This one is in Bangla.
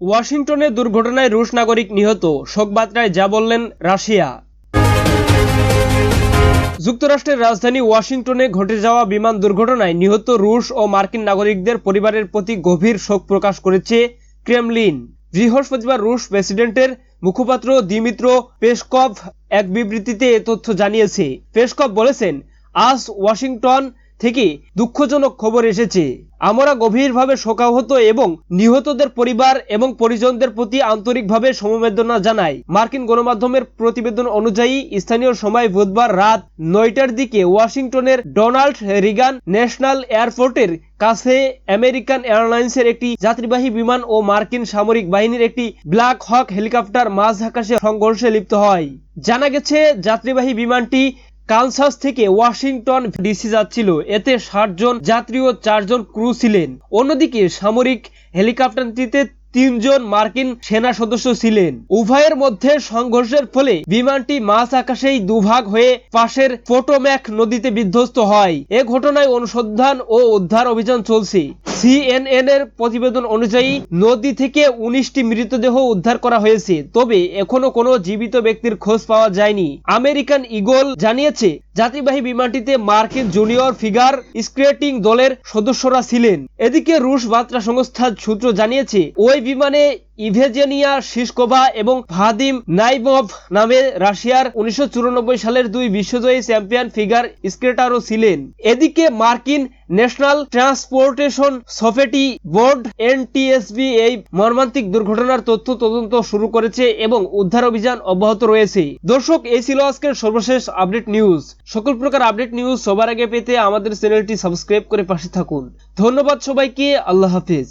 ওয়াশিংটনে দুর্ঘটনায় রুশ নাগরিক নিহত। শোকবার্তায় যা বললেন রাশিয়া। যুক্তরাষ্ট্রের রাজধানী ওয়াশিংটনে ঘটে যাওয়া বিমান দুর্ঘটনায় নিহত রুশ ও মার্কিন নাগরিকদের পরিবারের প্রতি গভীর শোক প্রকাশ করেছে ক্রেমলিন। বৃহস্পতিবার রুশ প্রেসিডেন্টের মুখপাত্র দিমিত্র পেসকভ এক বিবৃতিতে এ তথ্য জানিয়েছে। পেসকভ বলেছেন, আজ ওয়াশিংটন থেকে দুঃখজনক খবর এসেছে। আমরা গভীরভাবে শোকাহত এবং নিহতদের পরিবার এবং পরিজনদের প্রতি আন্তরিকভাবে সমবেদনা জানাই। মার্কিন গণমাধ্যমের প্রতিবেদন অনুযায়ী, স্থানীয় সময় বুধবার রাত নয়টার দিকে ওয়াশিংটনের ডোনাল্ড রিগান ন্যাশনাল এয়ারপোর্টের কাছে আমেরিকান এয়ারলাইন্সের একটি যাত্রীবাহী বিমান ও মার্কিন সামরিক বাহিনীর একটি ব্ল্যাক হক হেলিকপ্টার মাঝ আকাশে সংঘর্ষে লিপ্ত হয়। জানা গেছে, যাত্রীবাহী বিমানটি কানসাস থেকে ওয়াশিংটন ডিসি যাচ্ছিল। এতে ষাট জন যাত্রী ও চারজন ক্রু ছিলেন। অন্যদিকে সামরিক হেলিকপ্টারটিতে তিনজন মার্কিন সেনা সদস্য ছিলেন। উভয়ের মধ্যে সংঘর্ষের ফলে বিমানটি মাঝ আকাশেই দুভাগ হয়ে পাশের পোটোম্যাক নদীতে বিধ্বস্ত হয়। এ ঘটনায় অনুসন্ধান ও উদ্ধার অভিযান চলছে। সিএনএন এর প্রতিবেদন অনুযায়ী, নদী থেকে উনিশটি মৃতদেহ উদ্ধার করা হয়েছে। তবে এখনও কোনো জীবিত ব্যক্তির খোঁজ পাওয়া যায়নি। আমেরিকান ইগল জানিয়েছে যাত্রীবাহী বিমানটিতে মার্কিন জুনিয়র ফিগার স্কেটিং দলের সদস্যরা ছিলেন। এদিকে রুশ বার্তা সংস্থার সূত্র জানিয়েছে, ওই বিমানে ইভেজেনিয়া শিসকোভা এবং ভাদিম নাইবভ নামে রাশিয়ার উনিশশো চুরানব্বই সালের দুই বিশ্বজয়ী চ্যাম্পিয়ন ফিগার স্কেটারও ছিলেন। এদিকে মার্কিন National Transportation Safety Board NTSB এই মর্মান্তিক দুর্ঘটনার তথ্য তদন্ত শুরু করেছে এবং উদ্ধার অভিযান অব্যাহত রয়েছে। দর্শক, এই ছিল আজকের সর্বশেষ আপডেট নিউজ। সকল প্রকার আপডেট নিউজ সবার আগে পেতে আমাদের চ্যানেলটি সাবস্ক্রাইব করে পাশে থাকুন। ধন্যবাদ সবাইকে, আল্লাহ হাফিজ।